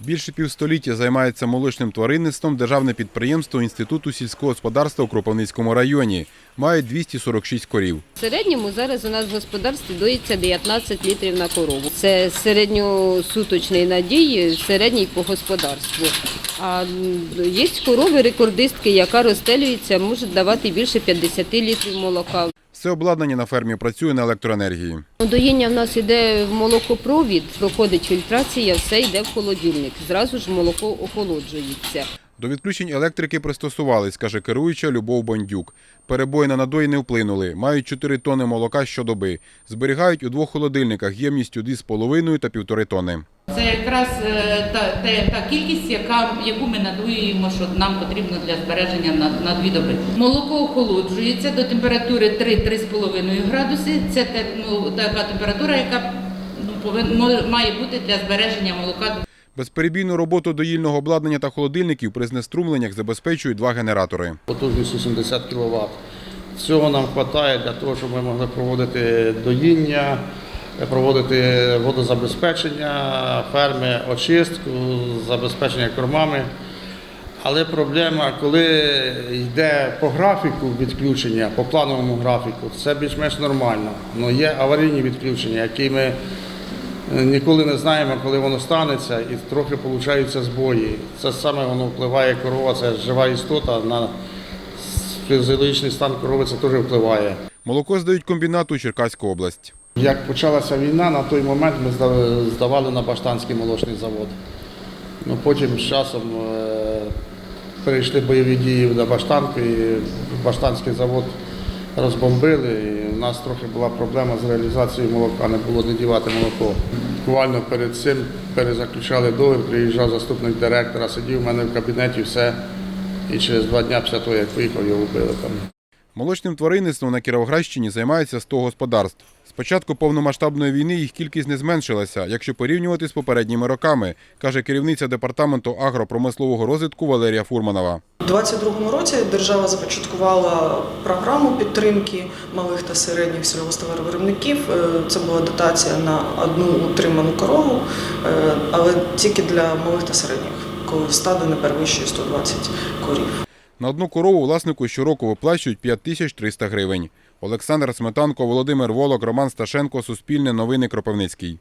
Більше півстоліття займається молочним тваринництвом державне підприємство Інституту сільського господарства у Кропивницькому районі. Має 246 корів. В середньому зараз у нас в господарстві доїться 19 літрів на корову. Це середньосуточний надій, середній по господарству. А є корови рекордистки, яка розстелюється, може давати більше 50 літрів молока. Все обладнання на фермі працює на електроенергії. Доїння в нас йде в молокопровід, проходить фільтрація, все йде в холодильник. Зразу ж молоко охолоджується. До відключень електрики пристосувались, каже керуюча Любов Бондюк. Перебої на надої не вплинули. Мають 4 тони молока щодоби. Зберігають у двох холодильниках ємністю 2,5 та 1,5 тонни. Це якраз е, та, та, та кількість, яка, яку ми надуємо, що нам потрібно для збереження на, на дві доби. Молоко охолоджується до температури 3-3,5 градуси. Це те, ну, така температура, яка ну, повин, має бути для збереження молока Безперебійну роботу доїльного обладнання та холодильників при знеструмленнях забезпечують два генератори. потужністю 70 кВт. Всього нам вистачає для того, щоб ми могли проводити доїння, проводити водозабезпечення, ферми, очистку, забезпечення кормами. Але проблема, коли йде по графіку відключення, по плановому графіку, це більш-менш нормально. Але є аварійні відключення, які ми е, ніколи не знаємо, коли воно станеться, і трохи получаються збої. Це саме воно впливає корова, це жива істота на фізіологічний стан корови це теж впливає. Молоко здають комбінату Черкаську область. Як почалася війна, на той момент ми здавали на Баштанський молочний завод. Ну, потім з часом е, перейшли бойові дії на Баштанку і Баштанський завод розбомбили. І у нас трохи була проблема з реалізацією молока, не було де дівати молоко. Буквально перед цим перезаключали договір, приїжджав заступник директора, сидів у мене в кабінеті, все. І через два дні після того, як поїхав, його вбили там. Молочним тваринництвом на Кіровоградщині займається 100 господарств. Початку повномасштабної війни їх кількість не зменшилася, якщо порівнювати з попередніми роками, каже керівниця департаменту агропромислового розвитку Валерія Фурманова. У 2022 році держава започаткувала програму підтримки малих та середніх сільгосптоваровиробників. Е, Це була дотація на одну утриману корову, е, але тільки для малих та середніх, коли стадо не перевищує 120 корів. На одну корову власнику щороку виплачують 5300 гривень. Олександр Сметанко, Володимир Волок, Роман Сташенко, Суспільне новини Кропивницький.